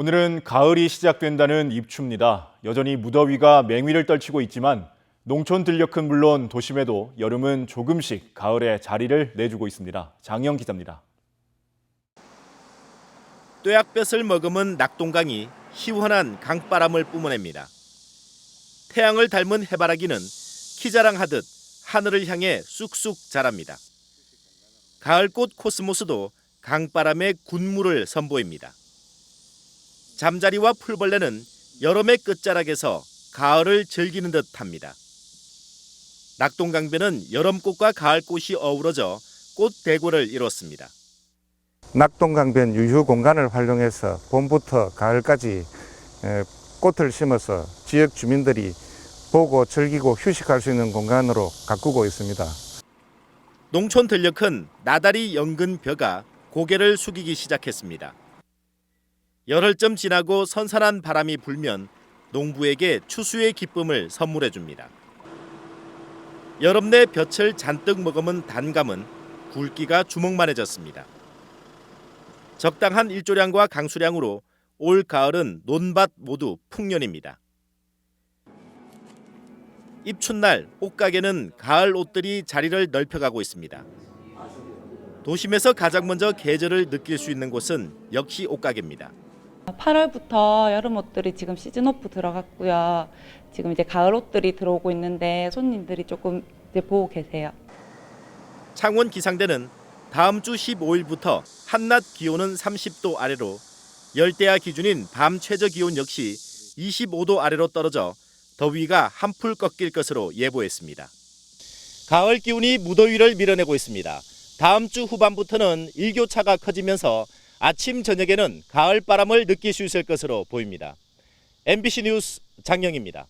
오늘은 가을이 시작된다는 입추입니다. 여전히 무더위가 맹위를 떨치고 있지만 농촌 들녘은 물론 도심에도 여름은 조금씩 가을에 자리를 내주고 있습니다. 장영 기자입니다. 뙤약볕을 머금은 낙동강이 시원한 강바람을 뿜어냅니다. 태양을 닮은 해바라기는 키자랑하듯 하늘을 향해 쑥쑥 자랍니다. 가을꽃 코스모스도 강바람의 군무를 선보입니다. 잠자리와 풀벌레는 여름의 끝자락에서 가을을 즐기는 듯합니다. 낙동강변은 여름꽃과 가을꽃이 어우러져 꽃 대고를 이뤘습니다. 낙동강변 유휴 공간을 활용해서 봄부터 가을까지 에, 꽃을 심어서 지역 주민들이 보고 즐기고 휴식할 수 있는 공간으로 가꾸고 있습니다. 농촌 들녘은 나다리 연근 벼가 고개를 숙이기 시작했습니다. 열흘쯤 지나고 선선한 바람이 불면 농부에게 추수의 기쁨을 선물해 줍니다. 여름 내 볕을 잔뜩 머금은 단감은 굵기가 주먹만해졌습니다. 적당한 일조량과 강수량으로 올 가을은 논밭 모두 풍년입니다. 입춘날 옷가게는 가을 옷들이 자리를 넓혀가고 있습니다. 도심에서 가장 먼저 계절을 느낄 수 있는 곳은 역시 옷가게입니다. 8월부터 여름 옷들이 지금 시즌 오프 들어갔고요. 지금 이제 가을 옷들이 들어오고 있는데 손님들이 조금 이제 보고 계세요. 창원 기상대는 다음 주 15일부터 한낮 기온은 30도 아래로 열대야 기준인 밤 최저 기온 역시 25도 아래로 떨어져 더위가 한풀 꺾일 것으로 예보했습니다. 가을 기온이 무더위를 밀어내고 있습니다. 다음 주 후반부터는 일교차가 커지면서 아침 저녁에는 가을 바람을 느낄 수 있을 것으로 보입니다. MBC 뉴스 장영입니다.